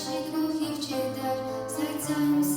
наші духи вчитель, серцям.